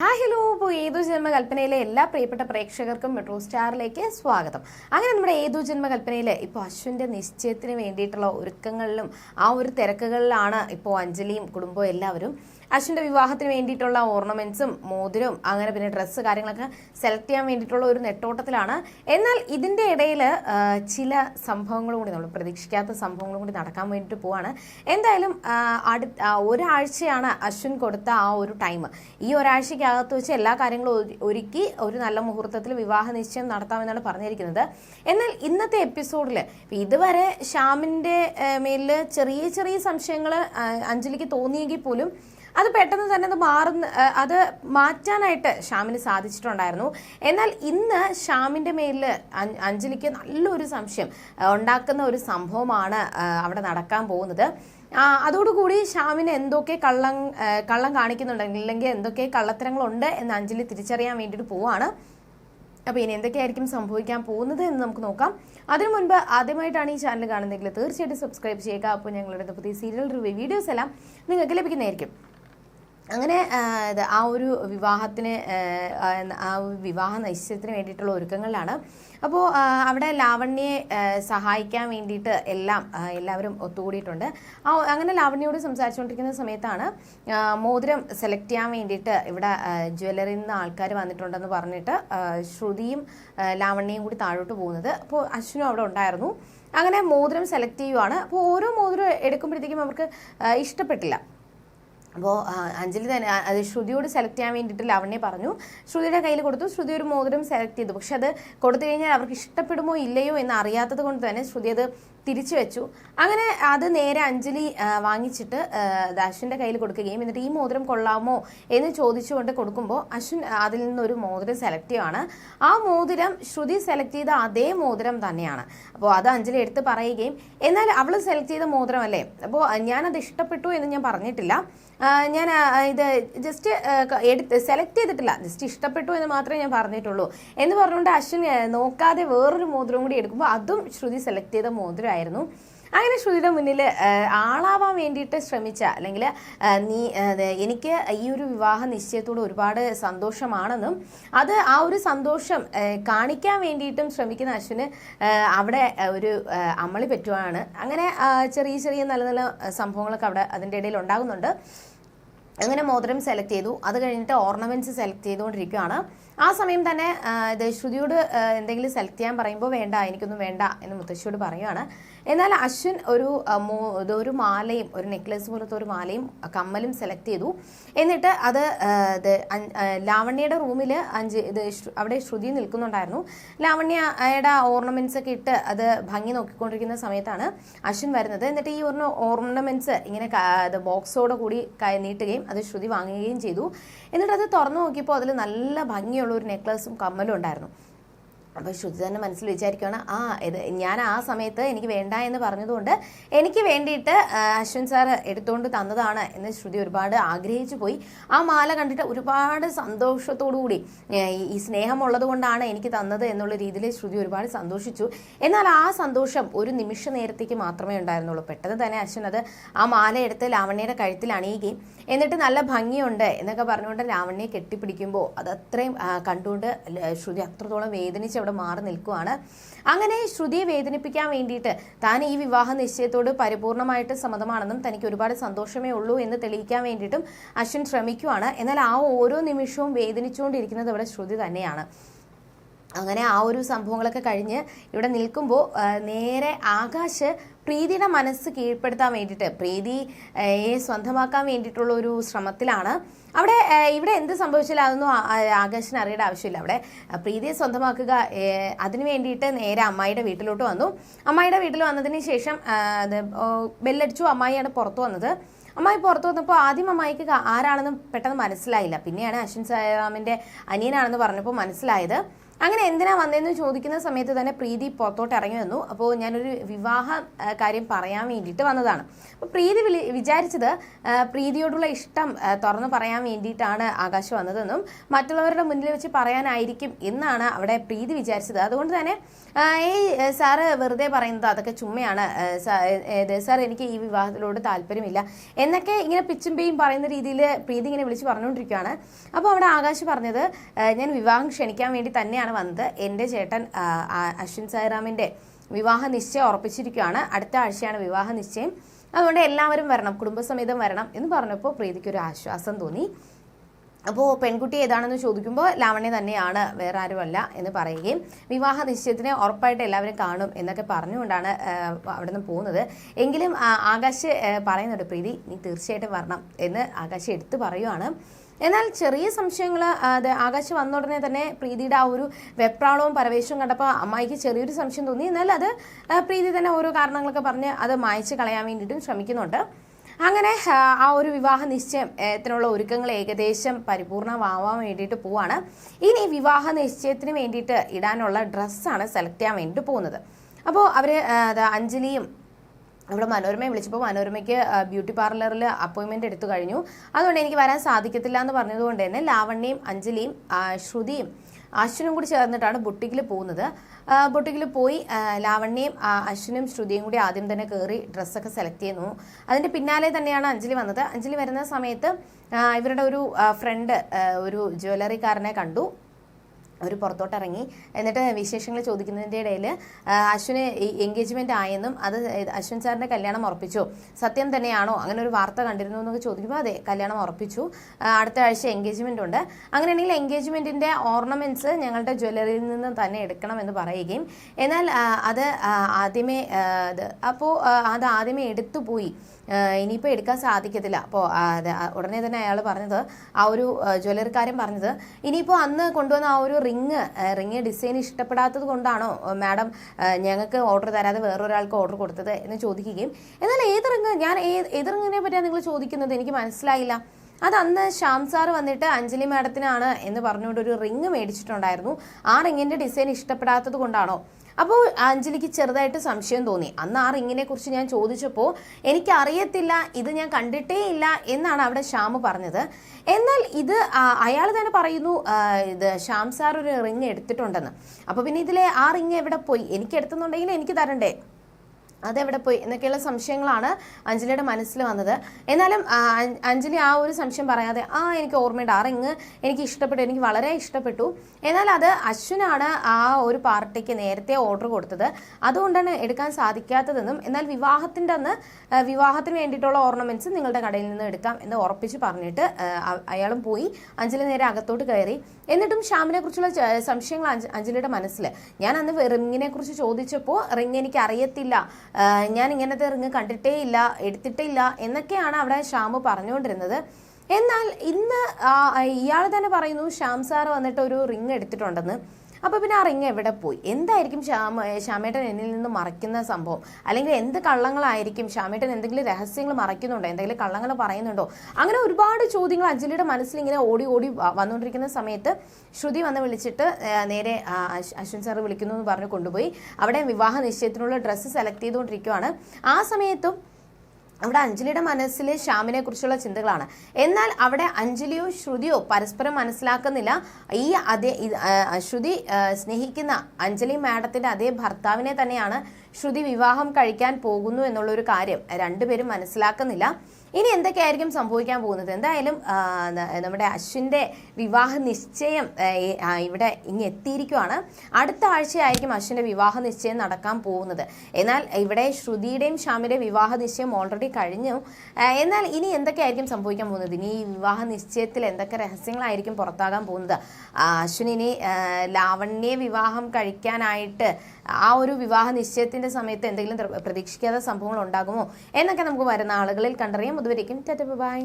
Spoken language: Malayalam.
Hi hello. ഇപ്പോൾ ഏതു ജന്മകൽപ്പനയിലെ എല്ലാ പ്രിയപ്പെട്ട പ്രേക്ഷകർക്കും മെട്രോ സ്റ്റാറിലേക്ക് സ്വാഗതം. അങ്ങനെ നമ്മുടെ ഏതു ജന്മകൽപ്പനയിൽ ഇപ്പോൾ അശ്വിന്റെ നിശ്ചയത്തിന് വേണ്ടിയിട്ടുള്ള ഒരുക്കങ്ങളിലും ആ ഒരു തിരക്കുകളിലാണ് ഇപ്പോൾ അഞ്ജലിയും കുടുംബവും എല്ലാവരും അശ്വിന്റെ വിവാഹത്തിന് വേണ്ടിയിട്ടുള്ള ഓർണമെന്റ്സും മോതിരവും അങ്ങനെ പിന്നെ ഡ്രസ്സ് കാര്യങ്ങളൊക്കെ സെലക്ട് ചെയ്യാൻ വേണ്ടിയിട്ടുള്ള ഒരു നെട്ടോട്ടത്തിലാണ്. എന്നാൽ ഇതിന്റെ ഇടയിൽ ചില സംഭവങ്ങളും കൂടി നമ്മൾ പ്രതീക്ഷിക്കാത്ത സംഭവങ്ങളും കൂടി നടക്കാൻ വേണ്ടിയിട്ട് പോവാണ്. എന്തായാലും അടുത്ത ഒരാഴ്ചയാണ് അശ്വിൻ കൊടുത്ത ആ ഒരു ടൈം ഈ ഒരാഴ്ചയ്ക്കകത്ത് വെച്ച് എല്ലാ കാര്യങ്ങളും ഒരു- ഒരുക്കി ഒരു നല്ല മുഹൂർത്തത്തിൽ വിവാഹ നിശ്ചയം നടത്താമെന്നാണ് പറഞ്ഞിരിക്കുന്നത്. എന്നാൽ ഇന്നത്തെ എപ്പിസോഡിൽ ഇതുവരെ ശ്യാമിന്റെ മേലിൽ ചെറിയ ചെറിയ സംശയങ്ങൾ അഞ്ജലിക്ക് തോന്നിയെങ്കിൽ പോലും അത് പെട്ടെന്ന് തന്നെ അത് മാറുന്ന അത് മാറ്റാനായിട്ട് ഷ്യാമിന് സാധിച്ചിട്ടുണ്ടായിരുന്നു. എന്നാൽ ഇന്ന് ഷ്യാമിന്റെ മേലിൽ അഞ്ജലിക്ക് നല്ലൊരു സംശയം ഉണ്ടാക്കുന്ന ഒരു സംഭവമാണ് അവിടെ നടക്കാൻ പോകുന്നത്. അതോടുകൂടി ഷ്യാമിന് എന്തൊക്കെ കള്ളം കള്ളം കാണിക്കുന്നുണ്ടെങ്കിൽ അല്ലെങ്കിൽ എന്തൊക്കെ കള്ളത്തരങ്ങളുണ്ട് എന്ന് അഞ്ജലി തിരിച്ചറിയാൻ വേണ്ടിയിട്ട് പോവാണ്. അപ്പോൾ ഇനി എന്തൊക്കെയായിരിക്കും സംഭവിക്കാൻ പോകുന്നത് എന്ന് നമുക്ക് നോക്കാം. അതിനു മുൻപ് ആദ്യമായിട്ടാണ് ഈ ചാനൽ കാണുന്നതെങ്കിൽ തീർച്ചയായിട്ടും സബ്സ്ക്രൈബ് ചെയ്യുക. അപ്പോൾ ഞങ്ങളുടെ പുതിയ സീരിയൽ റിവ്യൂ വീഡിയോസ് എല്ലാം നിങ്ങൾക്ക് ലഭിക്കുന്നതായിരിക്കും. അങ്ങനെ ആ, ഒരു വിവാഹത്തിന് ആ, ഒരു വിവാഹ നിശ്ചയത്തിന് വേണ്ടിയിട്ടുള്ള ഒരുക്കങ്ങളിലാണ്. അപ്പോൾ അവിടെ ലാവണ്യെ സഹായിക്കാൻ വേണ്ടിയിട്ട് എല്ലാം എല്ലാവരും ഒത്തുകൂടിയിട്ടുണ്ട്. ആ അങ്ങനെ ലാവണ്യോട് സംസാരിച്ചുകൊണ്ടിരിക്കുന്ന സമയത്താണ് മോതിരം സെലക്ട് ചെയ്യാൻ വേണ്ടിയിട്ട് ഇവിടെ ജ്വല്ലറിയിൽ നിന്ന് ആൾക്കാർ വന്നിട്ടുണ്ടെന്ന് പറഞ്ഞിട്ട് ശ്രുതിയും ലാവണ്യയും കൂടി താഴോട്ട് പോകുന്നത്. അപ്പോൾ അശ്വിനും അവിടെ ഉണ്ടായിരുന്നു. അങ്ങനെ മോതിരം സെലക്ട് ചെയ്യുവാണ്. അപ്പോൾ ഓരോ മോതിരം എടുക്കുമ്പോഴത്തേക്കും അവർക്ക് ഇഷ്ടപ്പെട്ടില്ല. അപ്പോൾ അഞ്ജലി തന്നെ അത് ശ്രുതിയോട് സെലക്ട് ചെയ്യാൻ വേണ്ടിയിട്ട് ലാവണ്യ പറഞ്ഞു. ശ്രുതിയുടെ കയ്യിൽ കൊടുത്തു. ശ്രുതി ഒരു മോതിരം സെലക്ട് ചെയ്തു. പക്ഷെ അത് കൊടുത്തു കഴിഞ്ഞാൽ അവർക്ക് ഇഷ്ടപ്പെടുമോ ഇല്ലയോ എന്ന് അറിയാത്തത് കൊണ്ട് തന്നെ ശ്രുതി അത് തിരിച്ചു വെച്ചു. അങ്ങനെ അത് നേരെ അഞ്ജലി വാങ്ങിച്ചിട്ട് അശ്വിന്റെ കയ്യിൽ കൊടുക്കുകയും എന്നിട്ട് ഈ മോതിരം കൊള്ളാമോ എന്ന് ചോദിച്ചുകൊണ്ട് കൊടുക്കുമ്പോൾ അശ്വിൻ അതിൽ നിന്നൊരു മോതിരം സെലക്ട് ചെയ്യുവാണ്. ആ മോതിരം ശ്രുതി സെലക്ട് ചെയ്ത അതേ മോതിരം തന്നെയാണ്. അപ്പോൾ അത് അഞ്ജലി എടുത്ത് പറയുകയും എന്നാൽ അവൾ സെലക്ട് ചെയ്ത മോതിരം അല്ലേ അപ്പോൾ ഞാനത് ഇഷ്ടപ്പെട്ടു എന്ന് ഞാൻ പറഞ്ഞിട്ടില്ല. ഞാൻ ഇത് ജസ്റ്റ് എടുത്ത് സെലക്ട് ചെയ്തിട്ടില്ല. ജസ്റ്റ് ഇഷ്ടപ്പെട്ടു എന്ന് മാത്രമേ ഞാൻ പറഞ്ഞിട്ടുള്ളൂ. എന്ന് പറഞ്ഞുകൊണ്ട് അശ്വിൻ നോക്കാതെ വേറൊരു മോതിരം കൂടി എടുക്കുമ്പോൾ അതും ശ്രുതി സെലക്ട് ചെയ്ത മോതിരമായിരുന്നു അങ്ങനെ ശ്രുതിയുടെ മുന്നിൽ ആളാവാൻ വേണ്ടിയിട്ട് ശ്രമിച്ച അല്ലെങ്കിൽ നീ എനിക്ക് ഈ ഒരു വിവാഹ നിശ്ചയത്തോട് ഒരുപാട് സന്തോഷമാണെന്നും അത് ആ ഒരു സന്തോഷം കാണിക്കാൻ വേണ്ടിയിട്ടും ശ്രമിക്കുന്ന അശ്വിന് അവിടെ ഒരു അമ്മളി പറ്റുവാണ്. അങ്ങനെ ചെറിയ ചെറിയ നല്ല നല്ല സംഭവങ്ങളൊക്കെ അവിടെ അതിന്റെ ഇടയിൽ ഉണ്ടാകുന്നുണ്ട്. അങ്ങനെ മോതിരം സെലക്ട് ചെയ്തു. അത് കഴിഞ്ഞിട്ട് ഓർണമെന്റ്സ് സെലക്ട് ചെയ്തുകൊണ്ടിരിക്കുകയാണ്. ആ സമയം തന്നെ ഇത് ശ്രുതിയോട് എന്തെങ്കിലും സെലക്ട് ചെയ്യാൻ പറയുമ്പോൾ വേണ്ട എനിക്കൊന്നും വേണ്ട എന്ന് മുത്തശ്ശിയോട് പറയുകയാണ് എന്നാൽ അശ്വിൻ ഒരു ഒരു മാലയും ഒരു നെക്ലസ് പോലത്തെ ഒരു മാലയും കമ്മലും സെലക്ട് ചെയ്തു. എന്നിട്ട് അത് ലാവണ്യയുടെ റൂമിൽ അഞ്ച് ഇത് അവിടെ ശ്രുതി നിൽക്കുന്നുണ്ടായിരുന്നു. ലാവണ്യയുടെ ഓർണമെന്റ്സ് ഒക്കെ ഇട്ട് അത് ഭംഗി നോക്കിക്കൊണ്ടിരിക്കുന്ന സമയത്താണ് അശ്വിൻ വരുന്നത്. എന്നിട്ട് ഈ ഒരു ഓർണമെന്റ്സ് ഇങ്ങനെ ബോക്സോടെ കൂടി നീട്ടുകയും അത് ശ്രുതി വാങ്ങുകയും ചെയ്തു. എന്നിട്ട് അത് തുറന്നു നോക്കിയപ്പോൾ അതിൽ നല്ല ഭംഗിയുള്ള ഒരു നെക്ലസും കമ്മലും ഉണ്ടായിരുന്നു. അപ്പോൾ ശ്രുതി തന്നെ മനസ്സിൽ വിചാരിക്കുകയാണ് ആ ഇത് ഞാൻ ആ സമയത്ത് എനിക്ക് വേണ്ട എന്ന് പറഞ്ഞതുകൊണ്ട് എനിക്ക് വേണ്ടിയിട്ട് അശ്വിൻ സാർ എടുത്തുകൊണ്ട് തന്നതാണ് എന്ന് ശ്രുതി ഒരുപാട് ആഗ്രഹിച്ചു പോയി. ആ മാല കണ്ടിട്ട് ഒരുപാട് സന്തോഷത്തോടു കൂടി ഈ- സ്നേഹമുള്ളത് കൊണ്ടാണ് എനിക്ക് തന്നത് എന്നുള്ള രീതിയിൽ ശ്രുതി ഒരുപാട് സന്തോഷിച്ചു. എന്നാൽ ആ സന്തോഷം ഒരു നിമിഷ നേരത്തേക്ക് മാത്രമേ ഉണ്ടായിരുന്നുള്ളൂ. പെട്ടെന്ന് തന്നെ അശ്വിൻ അത് ആ മാല എടുത്ത് ലാവണ്യയുടെ കഴുത്തിൽ അണിയുകയും എന്നിട്ട് നല്ല ഭംഗിയുണ്ട് എന്നൊക്കെ പറഞ്ഞുകൊണ്ട് ലാവണ്യെ കെട്ടിപ്പിടിക്കുമ്പോൾ അത് അത്രയും കണ്ടുകൊണ്ട് ശ്രുതി അത്രത്തോളം വേദനിച്ച് അവിടെ മാറി നിൽക്കുവാണ്. അങ്ങനെ ശ്രുതിയെ വേദനിപ്പിക്കാൻ വേണ്ടിയിട്ട് താൻ ഈ വിവാഹ നിശ്ചയത്തോട് പരിപൂർണമായിട്ട് സമ്മതമാണെന്നും തനിക്ക് ഒരുപാട് സന്തോഷമേ ഉള്ളൂ എന്ന് തെളിയിക്കാൻ വേണ്ടിയിട്ടും അശ്വിൻ ശ്രമിക്കുവാണ്. എന്നാൽ ആ ഓരോ നിമിഷവും വേദനിച്ചുകൊണ്ടിരിക്കുന്നത് ഇവിടെ ശ്രുതി തന്നെയാണ്. അങ്ങനെ ആ ഒരു സംഭവങ്ങളൊക്കെ കഴിഞ്ഞ് ഇവിടെ നിൽക്കുമ്പോൾ നേരെ ആകാശ് പ്രീതിയുടെ മനസ്സ് കീഴ്പ്പെടുത്താൻ വേണ്ടിയിട്ട് പ്രീതിയെ സ്വന്തമാക്കാൻ വേണ്ടിയിട്ടുള്ള ഒരു ശ്രമത്തിലാണ്. അവിടെ ഇവിടെ എന്ത് സംഭവിച്ചാലും അതൊന്നും ആകാശിന് അറിയേണ്ട ആവശ്യമില്ല. അവിടെ പ്രീതിയെ സ്വന്തമാക്കുക അതിന് വേണ്ടിയിട്ട് നേരെ അമ്മായിയുടെ വീട്ടിലോട്ട് വന്നു. അമ്മായിയുടെ വീട്ടിൽ വന്നതിന് ശേഷം ബെല്ലടിച്ചു. അമ്മായിയാണ് പുറത്തു വന്നത്. അമ്മായി പുറത്തു വന്നപ്പോൾ ആദ്യം അമ്മായിക്ക് ആരാണെന്ന് പെട്ടെന്ന് മനസ്സിലായില്ല. പിന്നെയാണ് അശ്വിൻ സായറാമിന്റെ അനിയനാണെന്ന് പറഞ്ഞപ്പോൾ മനസ്സിലായത്. അങ്ങനെ എന്തിനാ വന്നതെന്ന് ചോദിക്കുന്ന സമയത്ത് തന്നെ പ്രീതി പുറത്തോട്ട് ഇറങ്ങി വന്നു. അപ്പോൾ ഞാനൊരു വിവാഹ കാര്യം പറയാൻ വേണ്ടിയിട്ട് വന്നതാണ്. അപ്പോൾ പ്രീതി വിളി വിചാരിച്ചത് പ്രീതിയോടുള്ള ഇഷ്ടം തുറന്നു പറയാൻ വേണ്ടിയിട്ടാണ് ആകാശ് വന്നതെന്നും മറ്റുള്ളവരുടെ മുന്നിൽ വെച്ച് പറയാനായിരിക്കും എന്നാണ് അവിടെ പ്രീതി വിചാരിച്ചത്. അതുകൊണ്ട് തന്നെ ഈ സാറ് വെറുതെ പറയുന്നത് അതൊക്കെ ചുമ്മയാണ്. സാർ എനിക്ക് ഈ വിവാഹത്തിലോട് താല്പര്യമില്ല എന്നൊക്കെ ഇങ്ങനെ പിച്ചും പേയും പറയുന്ന രീതിയിൽ പ്രീതി ഇങ്ങനെ വിളിച്ച് പറഞ്ഞുകൊണ്ടിരിക്കുകയാണ്. അപ്പോൾ അവിടെ ആകാശ് പറഞ്ഞത് ഞാൻ വിവാഹം ക്ഷണിക്കാൻ വേണ്ടി തന്നെയാണ് വന്നത്. എന്റെ ചേട്ടൻ അശ്വിൻ സായിറാമിന്റെ വിവാഹ നിശ്ചയം ഉറപ്പിച്ചിരിക്കുകയാണ്. അടുത്ത ആഴ്ചയാണ് വിവാഹ നിശ്ചയം. അതുകൊണ്ട് എല്ലാവരും വരണം കുടുംബസമേതം വരണം എന്ന് പറഞ്ഞപ്പോൾ പ്രീതിക്ക് ഒരു ആശ്വാസം തോന്നി. അപ്പോൾ പെൺകുട്ടി ഏതാണെന്ന് ചോദിക്കുമ്പോൾ ലാവണ്യ തന്നെയാണ് വേറെ ആരുമല്ല എന്ന് പറയുകയും വിവാഹ നിശ്ചയത്തിന് ഉറപ്പായിട്ട് എല്ലാവരും കാണും എന്നൊക്കെ പറഞ്ഞുകൊണ്ടാണ് അവിടെ നിന്ന് പോകുന്നത്. എങ്കിലും ആകാശ് പറയുന്നുണ്ട് പ്രീതി നീ തീർച്ചയായിട്ടും വരണം എന്ന് ആകാശ് എടുത്തു പറയുവാണ്. എന്നാൽ ചെറിയ സംശയങ്ങൾ അത് ആകാശ് വന്ന ഉടനെ തന്നെ പ്രീതിയുടെ ആ ഒരു വെപ്രാളവും പരവേശവും കണ്ടപ്പോൾ അമ്മായിക്ക് ചെറിയൊരു സംശയം തോന്നി. എന്നാൽ അത് പ്രീതി തന്നെ ഓരോ കാരണങ്ങളൊക്കെ പറഞ്ഞ് അത് മായച്ച് കളയാൻ വേണ്ടിയിട്ടും ശ്രമിക്കുന്നുണ്ട്. അങ്ങനെ ആ, ആ ഒരു വിവാഹ നിശ്ചയം നിശ്ചയത്തിനുള്ള ഒരുക്കങ്ങൾ ഏകദേശം പരിപൂർണമാവാൻ വേണ്ടിയിട്ട് പോവാണ്. ഇനി വിവാഹ നിശ്ചയത്തിന് വേണ്ടിയിട്ട് ഇടാനുള്ള ഡ്രസ്സാണ് സെലക്ട് ചെയ്യാൻ വേണ്ടിയിട്ട് പോകുന്നത്. അപ്പോൾ അവർ അഞ്ജലിയും ഇവിടെ മനോരമയെ വിളിച്ചപ്പോൾ മനോരമയ്ക്ക് ബ്യൂട്ടി പാർലറിൽ അപ്പോയിൻമെന്റ് എടുത്തു കഴിഞ്ഞു. അതുകൊണ്ട് എനിക്ക് വരാൻ സാധിക്കത്തില്ല എന്ന് പറഞ്ഞതുകൊണ്ട് തന്നെ ലാവണ്യയും അഞ്ജലിയും ശ്രുതിയും അശ്വിനും കൂടി ചേർന്നിട്ടാണ് ബുട്ടിക്കിൽ പോകുന്നത്. ബുട്ടിക്കിൽ പോയി ലാവണ്യയും അശ്വിനും ശ്രുതിയും കൂടി ആദ്യം തന്നെ കയറി ഡ്രസ്സൊക്കെ സെലക്ട് ചെയ്യുന്നു. അതിന്റെ പിന്നാലെ തന്നെയാണ് അഞ്ജലി വന്നത്. അഞ്ജലി വരുന്ന സമയത്ത് ഇവരുടെ ഒരു ഫ്രണ്ട് ഒരു ജ്വല്ലറിക്കാരനെ കണ്ടു. അവർ പുറത്തോട്ടിറങ്ങി. എന്നിട്ട് വിശേഷങ്ങൾ ചോദിക്കുന്നതിന്റെ ഇടയിൽ അശ്വിന് എൻഗേജ്മെന്റ് ആയെന്നും അത് അശ്വിൻ സാറിന്റെ കല്യാണം ഉറപ്പിച്ചു. സത്യം തന്നെയാണോ? അങ്ങനെ ഒരു വാർത്ത കണ്ടിരുന്നു എന്നൊക്കെ ചോദിക്കുമ്പോൾ അതെ കല്യാണം ഉറപ്പിച്ചു. അടുത്ത ആഴ്ച എൻഗേജ്മെന്റ് ഉണ്ട്. അങ്ങനെയാണെങ്കിൽ എൻഗേജ്മെന്റിന്റെ ഓർണമെന്റ്സ് ഞങ്ങളുടെ ജ്വല്ലറിയിൽ നിന്ന് തന്നെ എടുക്കണമെന്ന് പറയുകയും എന്നാൽ അത് ആദ്യമേ അപ്പോൾ അത് ആദ്യമേ എടുത്തു പോയി ഇനിയിപ്പോൾ എടുക്കാൻ സാധിക്കത്തില്ല. അപ്പോൾ ഉടനെ തന്നെ അയാൾ പറഞ്ഞത് ആ ഒരു ജ്വല്ലറിക്കാരൻ പറഞ്ഞത് ഇനിയിപ്പോൾ അന്ന് കൊണ്ടുവന്ന ആ ഒരു റിങ് റിങ് ഡിസൈൻ ഇഷ്ടപ്പെടാത്തത് കൊണ്ടാണോ മാഡം ഞങ്ങൾക്ക് ഓർഡർ തരാതെ വേറൊരാൾക്ക് ഓർഡർ കൊടുത്തത് എന്ന് ചോദിക്കുകയും എന്നാൽ ഏത് റിങ് ഞാൻ ഏത് റിങ്ങിനെ പറ്റിയാണ് നിങ്ങൾ ചോദിക്കുന്നത്? എനിക്ക് മനസ്സിലായില്ല. അത് അന്ന് ശ്യാം സാർ വന്നിട്ട് അഞ്ജലി മാഡത്തിനാണ് എന്ന് പറഞ്ഞുകൊണ്ട് ഒരു റിങ് മേടിച്ചിട്ടുണ്ടായിരുന്നു. ആ റിങ്ങിന്റെ ഡിസൈൻ ഇഷ്ടപ്പെടാത്തത് കൊണ്ടാണോ? അപ്പോൾ അഞ്ജലിക്ക് ചെറുതായിട്ട് സംശയം തോന്നി. അന്ന് ആ റിങ്ങിനെ കുറിച്ച് ഞാൻ ചോദിച്ചപ്പോൾ എനിക്ക് അറിയത്തില്ല ഇത് ഞാൻ കണ്ടിട്ടേ ഇല്ല എന്നാണ് അവിടെ ശ്യാമ് പറഞ്ഞത്. എന്നാൽ ഇത് അയാൾ തന്നെ പറയുന്നു ഇത് ശ്യാം സാർ ഒരു റിങ് എടുത്തിട്ടുണ്ടെന്ന്. അപ്പോൾ പിന്നെ ഇതിലെ ആ റിങ് എവിടെ പോയി? എനിക്ക് എടുത്തുന്നുണ്ടെങ്കിൽ എനിക്ക് തരണ്ടേ? അതെവിടെ പോയി എന്നൊക്കെയുള്ള സംശയങ്ങളാണ് അഞ്ജലിയുടെ മനസ്സിൽ വന്നത്. എന്നാലും അഞ്ജലി ആ ഒരു സംശയം പറയാതെ ആ എനിക്ക് ഓർമ്മയുണ്ട്. ആ റിങ് എനിക്ക് ഇഷ്ടപ്പെട്ടു എനിക്ക് വളരെ ഇഷ്ടപ്പെട്ടു. എന്നാൽ അത് അശ്വിനാണ് ആ ഒരു പാർട്ടിക്ക് നേരത്തെ ഓർഡർ കൊടുത്തത്. അതുകൊണ്ടാണ് എടുക്കാൻ സാധിക്കാത്തതെന്നും എന്നാൽ വിവാഹത്തിന്റെ അന്ന് വിവാഹത്തിന് വേണ്ടിയിട്ടുള്ള ഓർണമെന്റ്സ് നിങ്ങളുടെ കടയിൽ നിന്ന് എടുക്കാം എന്ന് ഉറപ്പിച്ച് പറഞ്ഞിട്ട് അയാളും പോയി. അഞ്ജലി നേരെ അകത്തോട്ട് കയറി. എന്നിട്ടും ശ്യാമിനെ കുറിച്ചുള്ള സംശയങ്ങൾ അഞ്ജലിയുടെ മനസ്സിൽ. ഞാൻ അന്ന് റിങ്ങിനെ കുറിച്ച് ചോദിച്ചപ്പോൾ റിങ് എനിക്ക് അറിയത്തില്ല. ഞാൻ ഇങ്ങനത്തെ റിങ് കണ്ടിട്ടേ ഇല്ല എടുത്തിട്ടേ ഇല്ല എന്നൊക്കെയാണ് അവിടെ ശ്യാമ് പറഞ്ഞുകൊണ്ടിരുന്നത്. എന്നാൽ ഇന്ന് ഇയാൾ തന്നെ പറയുന്നു ശ്യാം സാർ വന്നിട്ട് ഒരു റിങ് എടുത്തിട്ടുണ്ടെന്ന്. അപ്പോൾ പിന്നെ ആ റിങ് എവിടെ പോയി? എന്തായിരിക്കും ശ്യാമ ശ്യാമേട്ടൻ എന്നിൽ നിന്ന് മറയ്ക്കുന്ന സംഭവം? അല്ലെങ്കിൽ എന്ത് കള്ളങ്ങളായിരിക്കും? ശ്യാമേട്ടൻ എന്തെങ്കിലും രഹസ്യങ്ങൾ മറയ്ക്കുന്നുണ്ടോ? എന്തെങ്കിലും കള്ളങ്ങൾ പറയുന്നുണ്ടോ? അങ്ങനെ ഒരുപാട് ചോദ്യങ്ങൾ അഞ്ജലിയുടെ മനസ്സിൽ ഇങ്ങനെ ഓടി ഓടി വന്നുകൊണ്ടിരിക്കുന്ന സമയത്ത് ശ്രുതി വന്ന് വിളിച്ചിട്ട് നേരെ അശ്വിൻ സാർ വിളിക്കുന്നു എന്ന് പറഞ്ഞ് കൊണ്ടുപോയി. അവിടെ വിവാഹ നിശ്ചയത്തിനുള്ള ഡ്രസ്സ് സെലക്ട് ചെയ്തുകൊണ്ടിരിക്കുവാണ്. ആ സമയത്തും അവിടെ അഞ്ജലിയുടെ മനസ്സിൽ ശ്യാമിനെ കുറിച്ചുള്ള ചിന്തകളാണ്. എന്നാൽ അവിടെ അഞ്ജലിയോ ശ്രുതിയോ പരസ്പരം മനസ്സിലാക്കുന്നില്ല. ഈ അതേ ശ്രുതി സ്നേഹിക്കുന്ന അഞ്ജലി മാഡത്തിന്റെ അതേ ഭർത്താവിനെ തന്നെയാണ് ശ്രുതി വിവാഹം കഴിക്കാൻ പോകുന്നു എന്നുള്ളൊരു കാര്യം രണ്ടുപേരും മനസ്സിലാക്കുന്നില്ല. ഇനി എന്തൊക്കെയായിരിക്കും സംഭവിക്കാൻ പോകുന്നത്? എന്തായാലും നമ്മുടെ അശ്വിന്റെ വിവാഹ നിശ്ചയം ഇവിടെ ഇങ്ങ് എത്തിയിരിക്കുവാണ്. അടുത്ത ആഴ്ചയായിരിക്കും അശ്വിന്റെ വിവാഹ നിശ്ചയം നടക്കാൻ പോകുന്നത്. എന്നാൽ ഇവിടെ ശ്രുതിയുടെയും ശ്യാമിന്റെ വിവാഹ നിശ്ചയം ഓൾറെഡി കഴിഞ്ഞു. എന്നാൽ ഇനി എന്തൊക്കെയായിരിക്കും സംഭവിക്കാൻ പോകുന്നത്? ഇനി ഈ വിവാഹ നിശ്ചയത്തിൽ എന്തൊക്കെ രഹസ്യങ്ങളായിരിക്കും പുറത്താകാൻ പോകുന്നത്? അശ്വിൻ ഇനി വിവാഹം കഴിക്കാനായിട്ട് ആ ഒരു വിവാഹ നിശ്ചയത്തിന്റെ സമയത്ത് എന്തെങ്കിലും പ്രതീക്ഷിക്കാത്ത സംഭവങ്ങൾ ഉണ്ടാകുമോ? എന്നൊക്കെ നമുക്ക് വരുന്ന ആളുകളിൽ കണ്ടറിയാം. അതുവരേക്കും ബൈ.